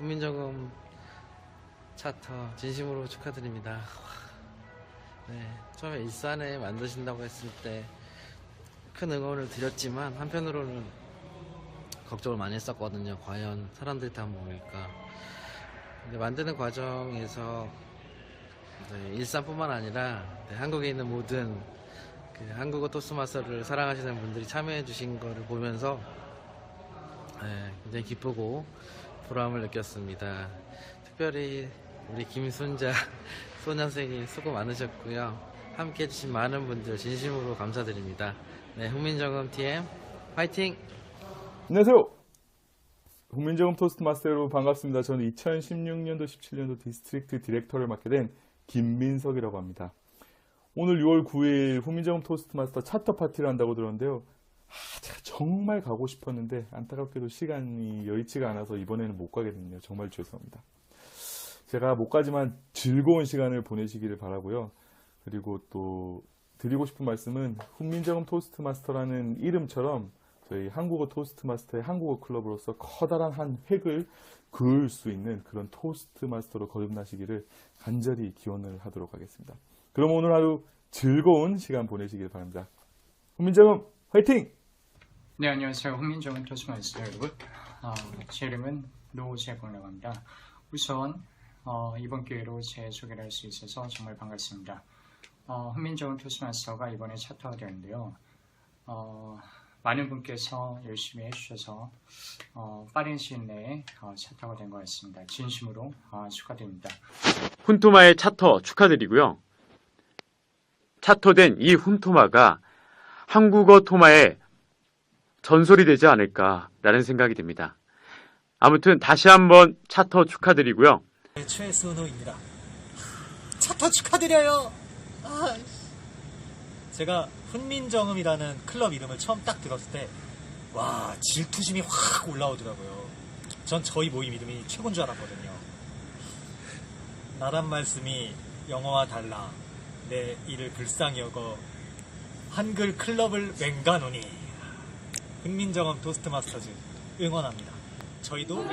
훈민정음 차터 진심으로 축하드립니다. 네, 처음에 일산에 만드신다고 했을 때 큰 응원을 드렸지만 한편으로는 걱정을 많이 했었거든요. 과연 사람들이 다 모일까. 근데 만드는 과정에서 네, 일산뿐만 아니라 네, 한국에 있는 모든 그 한국어 토스마스터를 사랑하시는 분들이 참여해 주신 거를 보면서 네, 굉장히 기쁘고 보람을 느꼈습니다. 특별히 우리 김순자 소년생이 수고 많으셨고요. 함께 해주신 많은 분들 진심으로 감사드립니다. 네, 훈민정음 TM 화이팅! 안녕하세요. 국민정음 토스트마스터 여러분 반갑습니다. 저는 2016년도 17년도 디스트릭트 디렉터를 맡게 된 김민석이라고 합니다. 오늘 6월 9일 국민정음 토스트마스터 차터 파티를 한다고 들었는데요. 아, 제가 정말 가고 싶었는데 안타깝게도 시간이 여의치가 않아서 이번에는 못 가게 됐네요. 정말 죄송합니다. 제가 못 가지만 즐거운 시간을 보내시기를 바라고요. 그리고 또 드리고 싶은 말씀은 훈민정음 토스트마스터라는 이름처럼 저희 한국어 토스트마스터의 한국어 클럽으로서 커다란 한 획을 그을 수 있는 그런 토스트마스터로 거듭나시기를 간절히 기원을 하도록 하겠습니다. 그럼 오늘 하루 즐거운 시간 보내시길 바랍니다. 훈민정음 화이팅! 네, 안녕하세요. 훈민정음 토스마스터 여러분. 어, 제 이름은 노재권이라고 합니다. 우선 어, 이번 기회로 제 소개를 할 수 있어서 정말 반갑습니다. 어, 훈민정음 토스마스터가 이번에 차터가 되는데요. 어, 많은 분께서 열심히 해주셔서 어, 빠른 시일 내에 어, 차터가 된 것 같습니다. 진심으로 어, 축하드립니다. 훈토마의 차터 축하드리고요. 차터된 이 훈토마가 한국어 토마의 전설이 되지 않을까라는 생각이 듭니다. 아무튼 다시 한번 차터 축하드리고요. 최순호입니다. 차터 축하드려요. 아, 제가 훈민정음이라는 클럽 이름을 처음 딱 들었을 때, 와 질투심이 확 올라오더라고요. 전 저희 모임 이름이 최고인 줄 알았거든요. 나란 말씀이 영어와 달라 내 이를 불쌍히 여거 한글 클럽을 맹가노니 훈민정음 토스트마스터즈 응원합니다. 저희도